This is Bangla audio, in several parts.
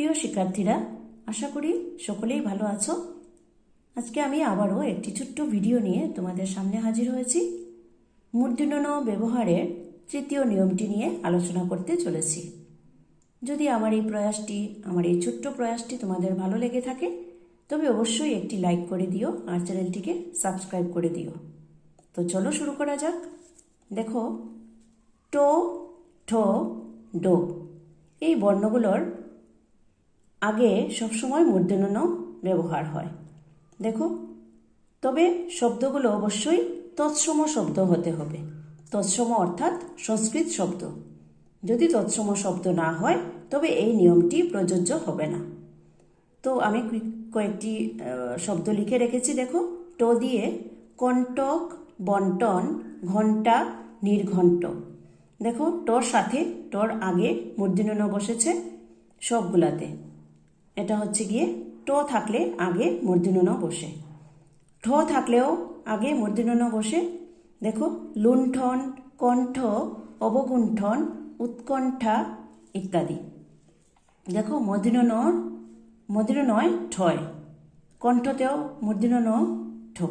প্রিয় শিক্ষার্থীরা, আশা করি সকলেই ভালো আছো। আজকে আমি আবারও একটি ছোট্ট ভিডিও নিয়ে তোমাদের সামনে হাজির হয়েছি। মূর্ধন্য ব্যবহারের তৃতীয় নিয়মটি নিয়ে আলোচনা করতে চলেছি। যদি আমার এই প্রয়াসটি, আমার এই ছোট্ট প্রয়াসটি তোমাদের ভালো লেগে থাকে, তবে অবশ্যই একটি লাইক করে দিও আর চ্যানেলটিকে সাবস্ক্রাইব করে দিও। তো চলো শুরু করা যাক। দেখো, টো, ঠো, ডো। এই বর্ণগুলোর আগে সবসময় মূর্ধন্য ব্যবহার হয়। দেখো, তবে শব্দগুলো অবশ্যই তৎসম শব্দ হতে হবে। তৎসম অর্থাৎ সংস্কৃত শব্দ। যদি তৎসম শব্দ না হয়, তবে এই নিয়মটি প্রযোজ্য হবে না। তো আমি কয়েকটি শব্দ লিখে রেখেছি, দেখো। টো দিয়ে কণ্টক বন্টন ঘণ্টা নির্ঘণ্ট। দেখো, টোর সাথে, টোর আগে মূর্ধন্য বসেছে সবগুলাতে। এটা হচ্ছে গিয়ে টো থাকলে আগে মূর্ধন্য বসে। ঠ থাকলেও আগে মূর্ধন্য বসে। দেখো, লুণ্ঠন, কণ্ঠ অবগুণ্ঠন উৎকণ্ঠা ইত্যাদি। দেখো, মূর্ধন্য মূর্ধন্য নয়, ঠয়। কণ্ঠতেও মূর্ধন্য ন, ঠ।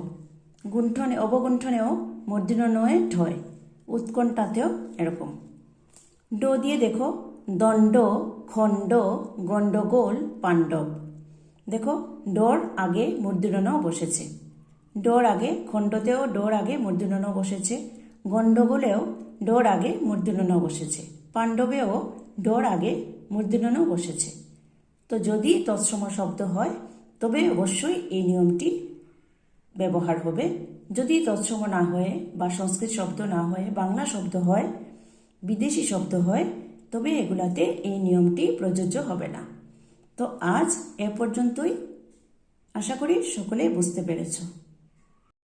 গুণ্ঠনে, অবগুণ্ঠনেও মূর্ধন্য নয়, ঠয়। উৎকণ্ঠাতেও এরকম। ডো দিয়ে দেখো দণ্ড, খণ্ড, গণ্ডগোল, পাণ্ডব। দেখো, ডোর আগে মূর্ধন্য বসেছে। ডোর আগে, খণ্ডতেও ডোর আগে মূর্ধন্য বসেছে। গণ্ডগোলেও ডোর আগে মূর্ধন্য বসেছে। পাণ্ডবেও ডোর আগে মূর্ধন্য বসেছে। তো যদি তৎসম শব্দ হয়, তবে অবশ্যই এই নিয়মটি ব্যবহার হবে। যদি তৎসম না হয়ে বা সংস্কৃত শব্দ না হয়ে, বাংলা শব্দ হয়, বিদেশি শব্দ হয় তবে এগুলাতে এই নিয়মটি প্রযোজ্য হবে না। তো আজ এ পর্যন্তই। আশা করি সকলেই বুঝতে পেরেছ।